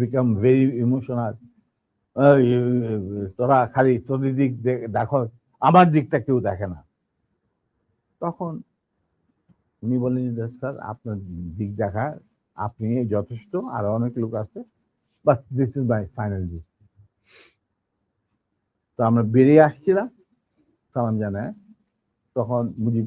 Become very emotional তোরা খালি তোদের দিক দেখো, আমার দিকটা কেউ দেখে না। তখন উনি বললেন যে স্যার, আপনার দিক দেখা, আপনি যথেষ্ট, আর অনেক লোক আছে বাস দিস ইজ মাই ফাইনাল তো আমরা বেরিয়ে আসছিলাম, সালাম জানায়। তখন মুজিব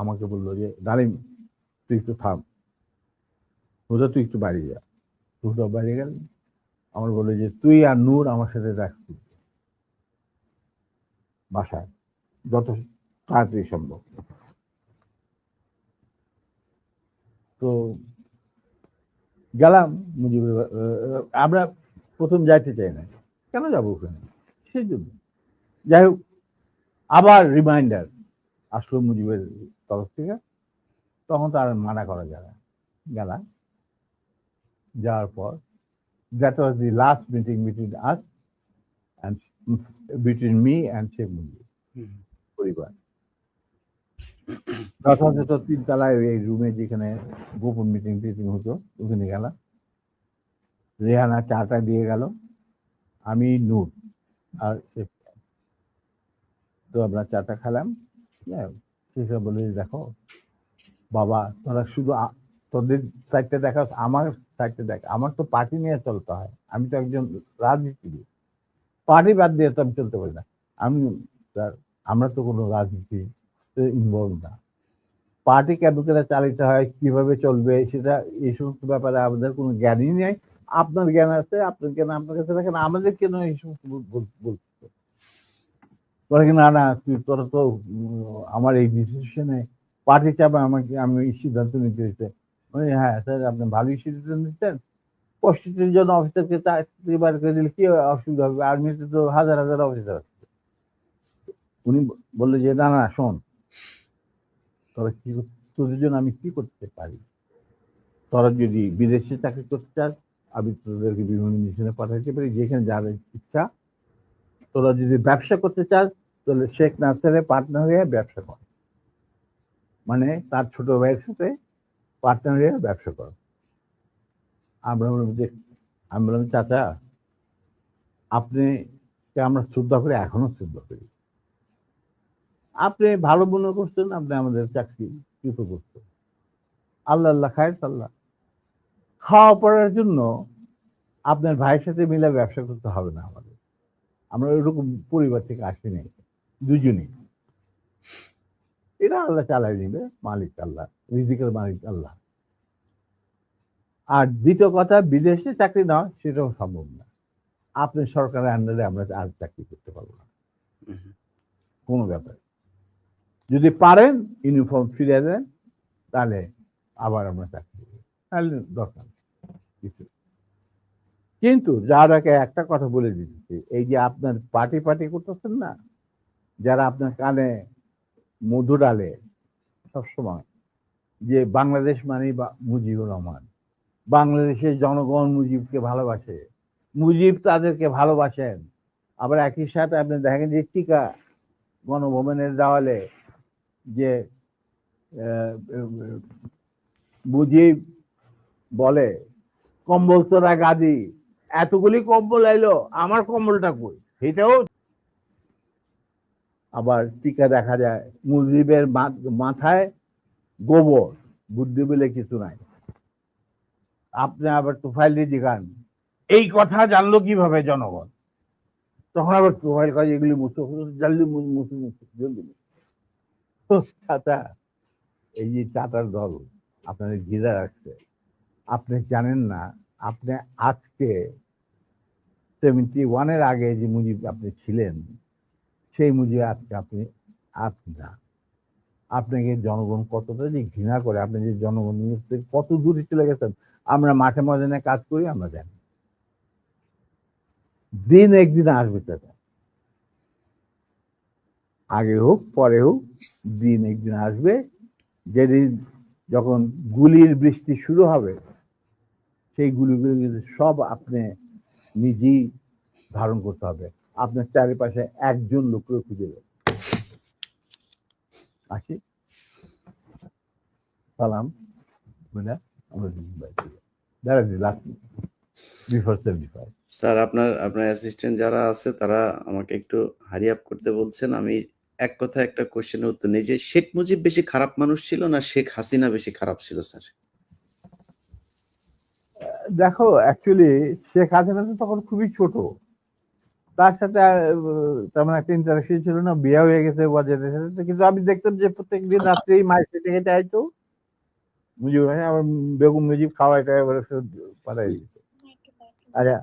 আমাকে বলল যে, ডালিম, তুই একটু থাম। হুদা তুই একটু বাড়ি যা। হুদা বাড়ি গেল। আমার বলে যে, তুই আর নূর আমার সাথে রাখছি বাসায়। যত তাড়াতাড়ি সম্ভব। তো গেলাম মুজিবের আমরা প্রথম যাইতে চাই না। কেন যাব ওখানে? সেই জন্য। যাই হোক, আবার রিমাইন্ডার আসলো মুজিবের তরফ থেকে। তখন তো আর মানা করা যায় না। গেলাম। যাওয়ার পর that was the last meeting between us and between me and Sheikh Mujib পরিবার। যথাযথ তিনতলায় এই রুমে যেখানে গোপন মিটিং টিটিং হতো ওখানে গেলাম। রেহানা চাটা দিয়ে গেল। আমি নূর আর তো আমরা চাটা খেলাম। শেষে বলে দেখো বাবা তোরা শুধু তোদের সাইডটা দেখা আমার সাইডটা দেখ, আমার তো পার্টি নিয়ে চলতে হয়। আমি তো একজন রাজনীতিবিদ। পার্টি বাদ দিয়ে তো আমি চলতে পারি না। আমি আমরা তো কোনো রাজনীতি ইনভলভ না। পার্টি করে চালিত হয়, কীভাবে চলবে, সেটা এই সমস্ত ব্যাপারে আমাদের কোনো জ্ঞানই নেই। আপনার জ্ঞান আছে, আপনার জ্ঞান আপনার কাছে রাখেন আমাদের কেন এই সমস্ত বল- বল- বলতে বলে কি, না না, তুই, তোরা তো আমার এই ডিসিশনে পার্টি চাপে আমাকে, আমি এই সিদ্ধান্ত নিতে হয়েছে। হ্যাঁ স্যার, আপনি ভালোই সিদ্ধান্ত নিচ্ছেন। পঁয়ষট্টির জন্য অফিসারকে চাকরি বার করে দিলে কি অসুবিধা হবে? আর্মিতে তো হাজার হাজার অফিসার আছে। উনি বলল যে, না না, শোন, তোরা কি তোদের জন্য আমি কি করতে পারি? তোরা যদি বিদেশে চাকরি করতে চাস, আমি তোদেরকে বিভিন্ন মিশনে পাঠাতে পারি। যেখানে যাদের ইচ্ছা, তোরা যদি ব্যবসা করতে চাস, তাহলে শেখ নার্সারে পার্টনার হয়ে ব্যবসা কর। মানে তার ছোট ভাইয়ের সাথে পার্টনার ব্যবসা কর। আমরা বললাম, যে, আমি বললাম, চাচা, আপনি আমরা শ্রদ্ধা করি এখনও শ্রদ্ধা করি। আপনি ভালো মনে করছেন, আপনি আমাদের চাকরি কৃত করছেন। আল্লাহ আল্লাহ খায় আল্লাহ খাওয়া পড়ার জন্য আপনার ভাইয়ের সাথে মিলে ব্যবসা করতে হবে না আমাদের। আমরা ওইরকম পরিবার থেকে আসি নাই, দুজনেই। এটা আল্লাহ চালাই নিবে, মালিক আল্লাহ, রিজিকের মালিক আল্লাহ। আর দ্বিতীয় কথা, বিদেশে চাকরি নেওয়া, সেটাও সম্ভব না। আপনি সরকারের আন্ডারে আমরা আর চাকরি করতে পারব না। কোনো ব্যাপার যদি পারেন ইউনিফর্ম ফিরে দেন, তাহলে আবার আমরা চাকরি তাহলে দরকার কিছু কিন্তু যার আগে একটা কথা বলে দিচ্ছি এই যে আপনার পার্টি পার্টি করতেছেন না, যারা আপনার কানে মধু ডালে সবসময় যে বাংলাদেশ মানেই বা মুজিবুর রহমান। বাংলাদেশের জনগণ মুজিবকে ভালোবাসে। মুজিব তাদেরকে ভালোবাসেন। আবার একই সাথে আপনি দেখেন যে টিকা গণভবনের দেওয়ালে যে মুজিব বলে, কম্বল তোরা গাদি। এতগুলি কম্বল এলো, আমার কম্বলটা কই? সেটাও আবার টিকা দেখা যায়। মুজিবের মাথায় গোবর, বুদ্ধি বলে কিছু নাই। আপনি আবার তুফাইল জিগান। এই কথা জানলো কীভাবে জনগণ? তখন আবার তুফাইল কাজ এগুলি মুছে মুছে জলদি চাচা, এই যে চাটার দল আপনাদের ঘিরে রাখছে। আপনি জানেন না, আপনি আজকে সেভেন্টি ওয়ানের আগে যে মুজিব আপনি ছিলেন সেই মুজিব আজকে আপনি আপনি না। আপনাকে জনগণ কতটা যে ঘৃণা করে, আপনি যে জনগণ কত দূরে চলে গেছেন, আমরা মাঠে ময়দানে কাজ করি, আমরা জানি। দিন একদিন আসবে চাচা আগে হোক, পরে হোক, দিন একদিন আসবে। যেদিন যখন গুলির বৃষ্টি শুরু হবে, সেই গুলিগুলো সব আপনি নিজেই ধারণ করতে হবে। আপনার চারিপাশে একজন লোককে খুঁজে দেবে আসি। সালাম। আমরা বিফোর সেভেন্টি ফাইভ স্যার আপনার আপনার অ্যাসিস্ট্যান্ট যারা আছে তারা আমাকে একটু হারি আপ করতে বলছেন। আমি এক কথা একটা কোশ্চেনের উত্তর নেই যে শেখ মুজিব বেশি খারাপ মানুষ ছিল না শেখ হাসিনা বেশি খারাপ ছিল স্যার? দেখো অ্যাকচুয়ালি শেখ হাসিনা তো তখন খুবই ছোট। তার সাথে তেমন একটা ইন্টারাকশন ছিল না বিয়ে হয়ে গেছে বাজারের সাথে। কিন্তু আমি দেখতাম যে প্রত্যেক দিন রাত্রেই মায়ের হেঁটে হেঁটে আইতো। মুজিব ভাই আমার বেগম মুজিব খাওয়াই টাওয়াই বলে পাঠাই দিত। আচ্ছা।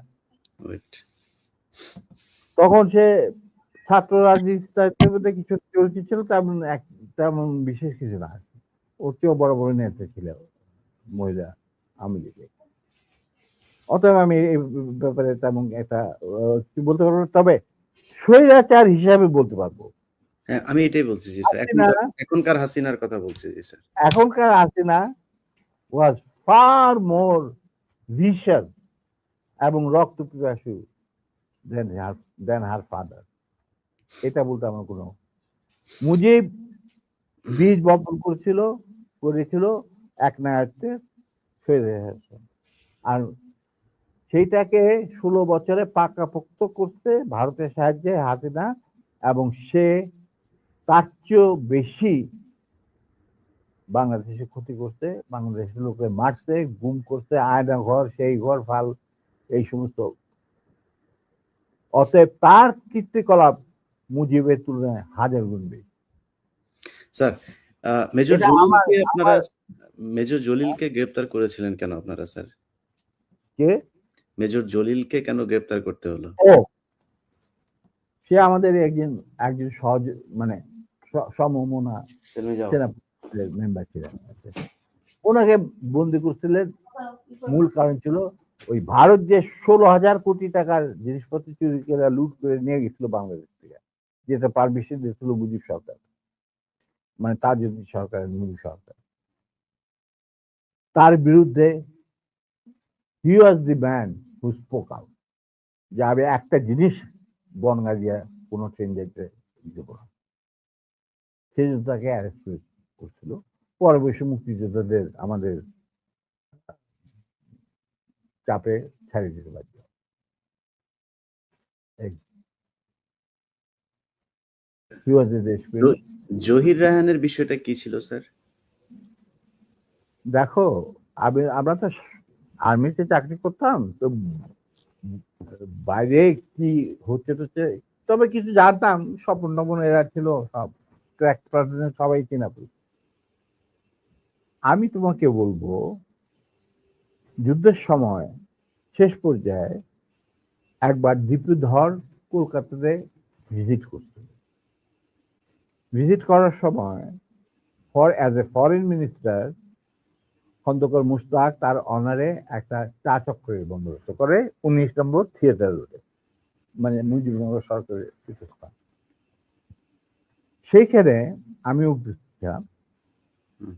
তখন সে ছাত্র রাজনীতির মধ্যে কিছু চলতি ছিল তেমন এক তেমন বিশেষ কিছু না। ওর চেয়েও বড় বড় নেতা ছিল মহিলা আমি লিখে অতএব আমি এই ব্যাপারে তেমন একটা কি বলতে পারব। তবে স্বৈরাচার হিসাবে বলতে পারব। হ্যাঁ আমি এটাই বলছি জি স্যার। এখনকার হাসিনার কথা বলছি জি স্যার। এখনকার Hasina was far more vision এবং রক্ত পিপাসু দেন হার দেন হার ফাদার এটা বলতে আমার কোনো মুজিব বীজ বপন করেছিল করেছিল এক ছেড়ে গেছে আর সেইটাকে ষোলো বছরে পাকাপোক্ত করতে ভারতের সাহায্যে হাসিনা এবং সে তার চেয়েও বেশি বাংলাদেশে ক্ষতি করছে বাংলাদেশের লোকে মারছে গুম করছে আয়না ঘর সেই ঘর ফাল এই সমস্ত। অতএব তার কীর্তিকলাপ মুজিবের তুলনায় হাজার গুণ বেশি। স্যার মেজর জলিলকে আপনারা মেজর জলিলকে গ্রেপ্তার করেছিলেন কেন আপনারা স্যার? কে? মেজর জলিলকে কেন গ্রেপ্তার করতে হলো? ও সে আমাদের একজন একজন সহজ মানে সমমনা মেম্বার ছিলেন। ওনাকে বন্দি করছিলেন। মূল কারণ ছিল ওই ভারত যে ষোলো হাজার কোটি টাকার জিনিসপত্র চুরি করে লুট করে নিয়ে গেছিল বাংলাদেশ থেকে যেটা পারমিশন দিয়েছিল মুজিব সরকার। মানে তার যদি সরকার মুজিব সরকার। তার বিরুদ্ধে হি ওয়াজ দি ম্যান স্পোক যে আমি একটা জিনিস বনগা দিয়ে কোনো ট্রেন যেতে দেবো না। সেই জন্য তাকে অ্যারেস্ট করছিল পরবর্তী মুক্তিযোদ্ধাদের আমাদের চাপে ছাড়িয়ে দিতে বাধ্য। দেশপ্রেমী। জহির রায়হানের বিষয়টা কি ছিল স্যার? দেখো আমি আমরা তো আর্মিতে চাকরি করতাম, তো বাইরে কি হচ্ছে হচ্ছে, তবে কিছু জানতাম, স্বপন টপন এরা ছিল, সব পার্টনার সবাই চেনা। আমি তোমাকে বলব, যুদ্ধের সময় শেষ পর্যায়ে একবার দীপুধর কলকাতাতে ভিজিট করছিল ভিজিট করার সময় for as a foreign minister Khondaker Mushtaq তার অনারে একটা চা চক্রের বন্দোবস্ত করে উনিশ নম্বর থিয়েটার রোডে মানে মুজিবনগর সরকারের পীঠস্থান। সেইখানে আমি উপস্থিত ছিলাম।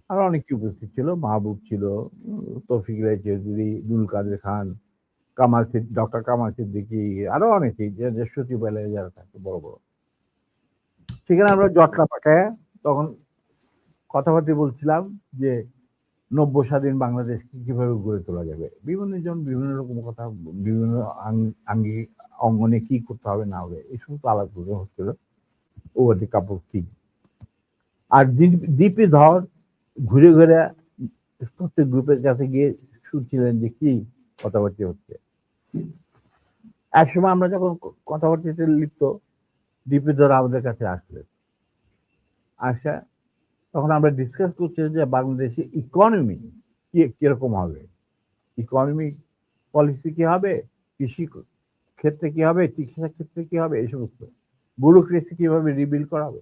আর অনেকে উপস্থিত ছিল। মাহবুব ছিল তৌফিক রায় চৌধুরী দুল কাদের খান কামাল ডক্টর কামাল সিদ্দিকি আরও অনেকেই যে যে সচিবালয়ে যারা থাকে বড় বড়। সেখানে আমরা জটলা পাঠায় তখন কথাবার্তা বলছিলাম যে নব্য স্বাধীন বাংলাদেশকে কীভাবে গড়ে তোলা যাবে? বিভিন্ন জন বিভিন্ন রকম কথা, বিভিন্ন আঙ্গি অঙ্গনে কি করতে হবে, না হবে, এই সমস্ত করে হচ্ছিল ওভার দি কাপ অফ আর দীপি ধর ঘুরে ঘুরে প্রত্যেক গ্রুপের কাছে গিয়ে শুনছিলেন যে কি কথাবার্তা হচ্ছে। একসময় আমরা যখন ক- কথাবার্তাতে লিপ্ত, দীপি ধর আমাদের কাছে আসলেন। আসা তখন আমরা ডিসকাস করছি যে বাংলাদেশে ইকোনমি কি, কীরকম হবে? ইকোনমিক পলিসি কি হবে? কৃষি ক্ষেত্রে কি হবে? চিকিৎসা ক্ষেত্রে কি হবে? এই সমস্ত। ব্যুরোক্রেসি কীভাবে রিবিল করা হবে?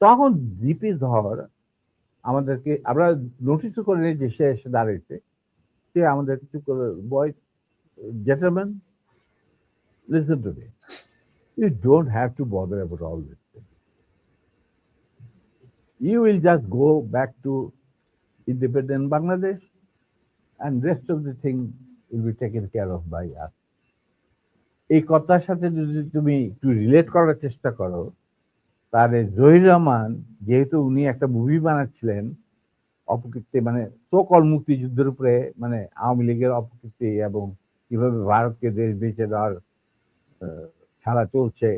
তখন জিপি ধর আমাদেরকে, আমরা নোটিসও করে নিই যে সে এসে দাঁড়িয়েছে সে আমাদের কিছু করে boy gentleman listen to me you don't have to bother about all this you will just go back to independent Bangladesh and rest of the thing will be taken care of by us. এই কথার সাথে যদি তুমি একটু relate করার চেষ্টা করো, তাহলে জহির রহমান যেহেতু উনি একটা মুভি বানাচ্ছিলেন, অপকীর্তি মানে সকল মুক্তিযুদ্ধের উপরে মানে আওয়ামী লীগের অপকীর্তি এবং কীভাবে ভারতকে দেশ বেঁচে দেওয়ার খেলা চলছে